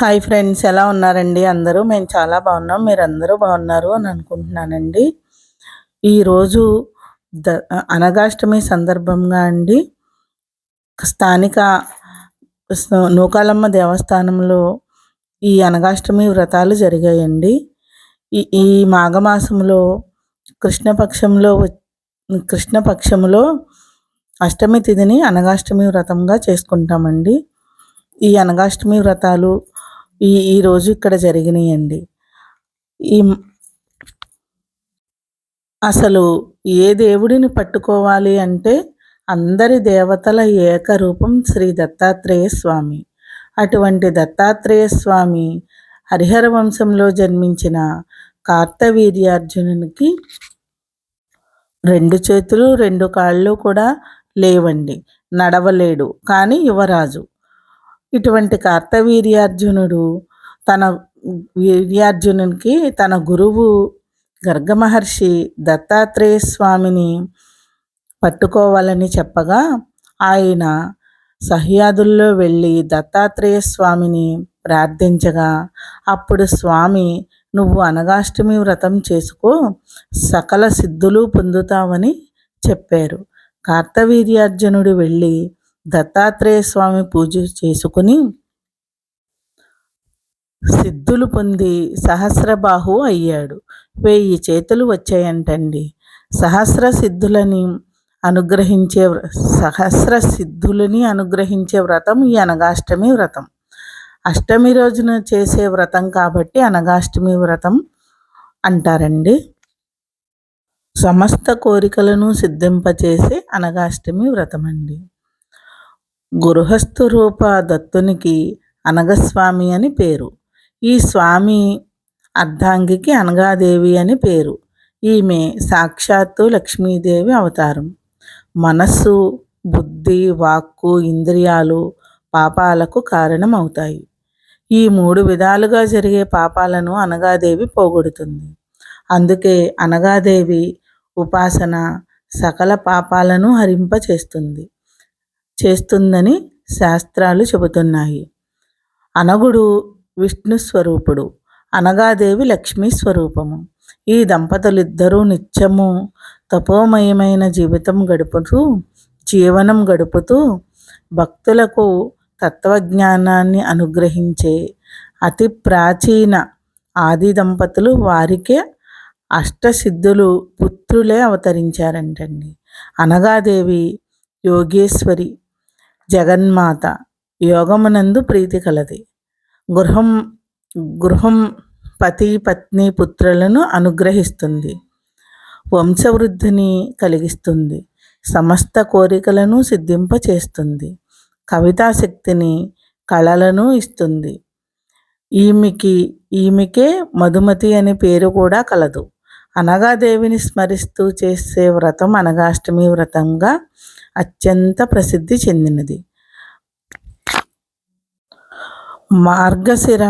Hi friends ఎలా ఉన్నారండి అందరూ? మేము చాలా బాగున్నాం. మీరు అందరూ బాగున్నారు అని అనుకుంటున్నానండి. ఈరోజు ద అనగాష్టమి సందర్భంగా అండి. స్థానిక నూకాలమ్మ దేవస్థానంలో ఈ అనగాష్టమి వ్రతాలు జరిగాయండి. ఈ ఈ మాఘమాసంలో కృష్ణపక్షంలో కృష్ణపక్షంలో అష్టమి తిథిని అనగాష్టమి వ్రతంగా చేసుకుంటామండి. ఈ అనగాష్టమి వ్రతాలు ఈ ఈరోజు ఇక్కడ జరిగినాయండి. ఈ అసలు ఏ దేవుడిని పట్టుకోవాలి అంటే అందరి దేవతల ఏకరూపం శ్రీ దత్తాత్రేయ స్వామి. అటువంటి దత్తాత్రేయ స్వామి హరిహర వంశంలో జన్మించిన కార్తవీర్యార్జునునికి రెండు చేతులు రెండు కాళ్ళు కూడా లేవండి. నడవలేడు. కానీ యువరాజు ఇటువంటి కార్తవీర్యార్జునుడు తన వీర్యార్జునునికి తన గురువు గర్గ మహర్షి దత్తాత్రేయ స్వామిని పట్టుకోవాలని చెప్పగా ఆయన సహ్యాదుల్లో వెళ్ళి దత్తాత్రేయ స్వామిని ప్రార్థించగా అప్పుడు స్వామి నువ్వు అనగాష్టమి వ్రతం చేసుకో సకల సిద్ధులు పొందుతావని చెప్పారు. కార్తవీర్యార్జునుడు వెళ్ళి దత్తాత్రేయ స్వామి పూజ చేసుకుని సిద్ధులు పొంది సహస్రబాహు అయ్యాడు. వెయ్యి చేతులు వచ్చాయంటండి. సహస్ర సిద్ధులని అనుగ్రహించే వ్ర- సహస్ర సిద్ధులని అనుగ్రహించే వ్రతం ఈ అనగాష్టమి వ్రతం. అష్టమి రోజున చేసే వ్రతం కాబట్టి అనగాష్టమి వ్రతం అంటారండి. సమస్త కోరికలను సిద్ధింపచేసే అనగాష్టమి వ్రతం అండి గృహస్థు రూప దత్తునికి అనగస్వామి అని పేరు. ఈ స్వామి అర్ధాంగికి అనగాదేవి అని పేరు. ఈమె సాక్షాత్తు లక్ష్మీదేవి అవతారం. మనస్సు బుద్ధి వాక్కు ఇంద్రియాలు పాపాలకు కారణమవుతాయి. ఈ మూడు విధాలుగా జరిగే పాపాలను అనగాదేవి పోగొడుతుంది. అందుకే అనగాదేవి ఉపాసన సకల పాపాలను హరింపచేస్తుంది. చేస్తుందని శాస్త్రాలు చెబుతున్నాయి. అనగుడు విష్ణు స్వరూపుడు అనగాదేవి లక్ష్మీ స్వరూపము. ఈ దంపతులిద్దరూ నిత్యము తపోమయమైన జీవితం గడుపుతూ జీవనం గడుపుతూ భక్తులకు తత్వజ్ఞానాన్ని అనుగ్రహించే అతి ప్రాచీన ఆది దంపతులు వారికే అష్టసిద్ధులు పుత్రులే అవతరించారంటండి. అనగాదేవి యోగేశ్వరి జగన్మాత యోగమునందు ప్రీతి కలది. గృహం గృహం పతి పత్ని పుత్రులను అనుగ్రహిస్తుంది. వంశవృద్ధిని కలిగిస్తుంది. సమస్త కోరికలను సిద్ధింపచేస్తుంది. కవితాశక్తిని కళలను ఇస్తుంది. ఈమెకి ఈమెకే మధుమతి అనే పేరు కూడా కలదు. అనగాదేవిని స్మరిస్తూ చేసే వ్రతం అనగాష్టమి వ్రతంగా అత్యంత ప్రసిద్ధి చెందినది. మార్గశిర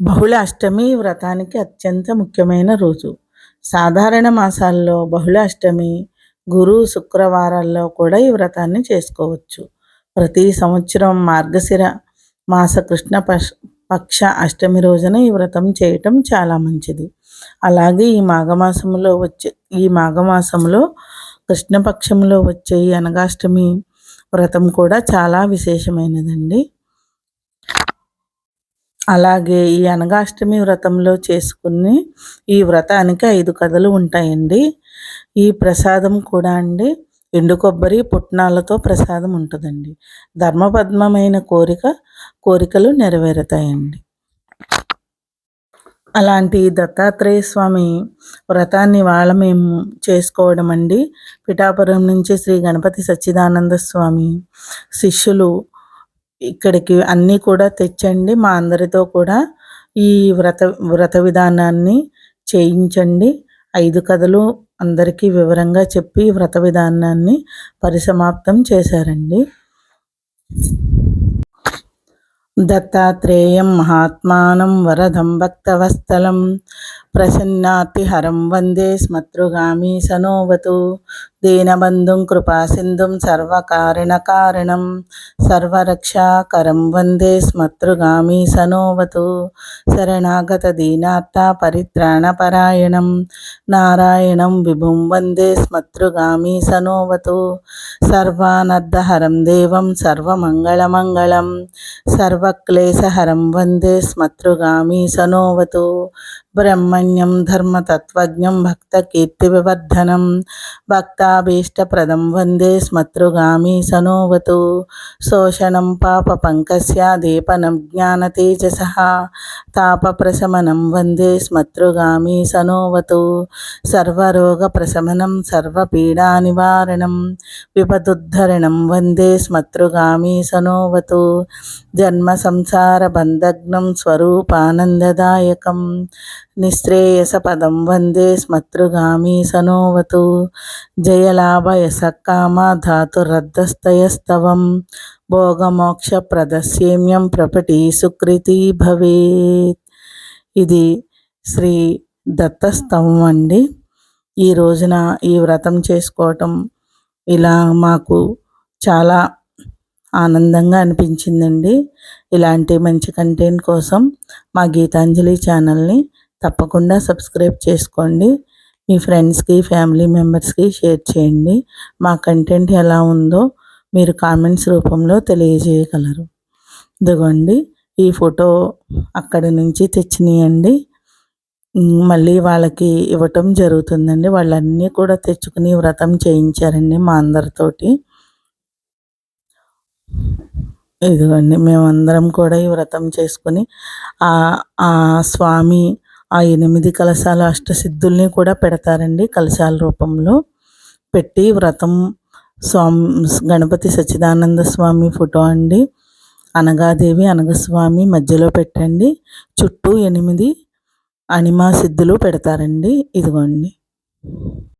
బహుళ అష్టమి వ్రతానికి అత్యంత ముఖ్యమైన రోజు. సాధారణ మాసాల్లో బహుళ అష్టమి గురు శుక్రవారాల్లో కూడా ఈ వ్రతాన్ని చేసుకోవచ్చు. ప్రతి సంవత్సరం మార్గశిర మాస కృష్ణ పక్ష పక్ష అష్టమి రోజున ఈ వ్రతం చేయటం చాలా మంచిది. అలాగే ఈ మాఘమాసంలో వచ్చే ఈ మాఘమాసంలో కృష్ణపక్షంలో వచ్చే ఈ అనగాష్టమి వ్రతం కూడా చాలా విశేషమైనదండి. అలాగే ఈ అనగాష్టమి వ్రతంలో చేసుకుని ఈ వ్రతానికి ఐదు కథలు ఉంటాయండి. ఈ ప్రసాదం కూడా అండి. ఎండు కొబ్బరి పుట్నాలతో ప్రసాదం ఉంటుందండి. ధర్మపద్మమైన కోరిక కోరికలు నెరవేరుతాయండి. అలాంటి దత్తాత్రేయ స్వామి వ్రతాన్ని వాళ్ళ మేము చేసుకోవడం అండి? పిఠాపురం నుంచి శ్రీ గణపతి సచ్చిదానంద స్వామి శిష్యులు ఇక్కడికి అన్నీ కూడా తెచ్చండి. మా అందరితో కూడా ఈ వ్రత వ్రత విధానాన్ని చేయించండి. ఐదు కథలు అందరికీ వివరంగా చెప్పి వ్రత విధానాన్ని పరిసమాప్తం చేశారండి. దత్తాత్రేయం మహాత్మానం వరదం భక్తవస్థలం ప్రసన్నాతిహరం వందే స్మతృగామి సనోవతు దీనబంధుం కృపాసింధుం సర్వకారణకారణం సర్వరక్షాకరం వందే స్మతృగామి సనోవతు శరణాగత దీనాత్త పరిత్రాణపరాయణం నారాయణం విభుం వందే స్మతృగామి సనోవతు సర్వానర్ధహరం దేవం సర్వమంగళమంగళం సర్వక్లేశహరం వందే స్మతృగామి సనోవతు బ్రహ్మణ్యం ధర్మతత్వజ్ఞం భక్తకీర్తివివర్ధనం భక్తాభీష్టప్రదం వందే స్మతృగామి సనోవతు శోషణం పాపపంకస్య దీపనం జ్ఞానతేజస తాపప్రశమనం వందే స్మతృగామి సనోవతు సర్వరోగప్రశమనం సర్వపీడానివారణం విపదుద్ధరణం వందే స్మతృగామి సనోవతు జన్మ సంసార బంధగ్నం స్వరూపానందదాయకం నిశ్రేయసపదం వందే స్మతృగామి సనోవతు. జయలాభయసకామ ధాతురద్దస్తయస్తవం భోగమోక్షప్రదస్యేమ్యం ప్రపటి సుకృతి భవేత్. ఇది శ్రీ దత్తస్తవం అండి. ఈ రోజున ఈ వ్రతం చేసుకోవటం ఇలా మాకు చాలా ఆనందంగా అనిపించిందండి. ఇలాంటి మంచి కంటెంట్ కోసం మా గీతాంజలి ఛానల్ని తప్పకుండా సబ్స్క్రైబ్ చేసుకోండి. మీ ఫ్రెండ్స్కి ఫ్యామిలీ మెంబర్స్కి షేర్ చేయండి. మా కంటెంట్ ఎలా ఉందో మీరు కామెంట్స్ రూపంలో తెలియజేయగలరు. ఇదిగోండి ఈ ఫోటో అక్కడి నుంచి తెచ్చినాయండి. మళ్ళీ వాళ్ళకి ఇవ్వటం జరుగుతుందండి. వాళ్ళన్నీ కూడా తెచ్చుకుని వ్రతం చేయించారండి మా అందరితోటి. ఇదిగోండి మేమందరం కూడా ఈ వ్రతం చేసుకుని ఆ స్వామి ఆ ఎనిమిది కలశాలు అష్టసిద్ధుల్ని కూడా పెడతారండి కలశాల రూపంలో. పెట్టి వ్రతం స్వామి గణపతి సచ్చిదానంద స్వామి ఫోటో అండి. అనగాదేవి అనగస్వామి మధ్యలో పెట్టండి. చుట్టూ ఎనిమిది అనిమా సిద్ధులు పెడతారండి. ఇదిగోండి.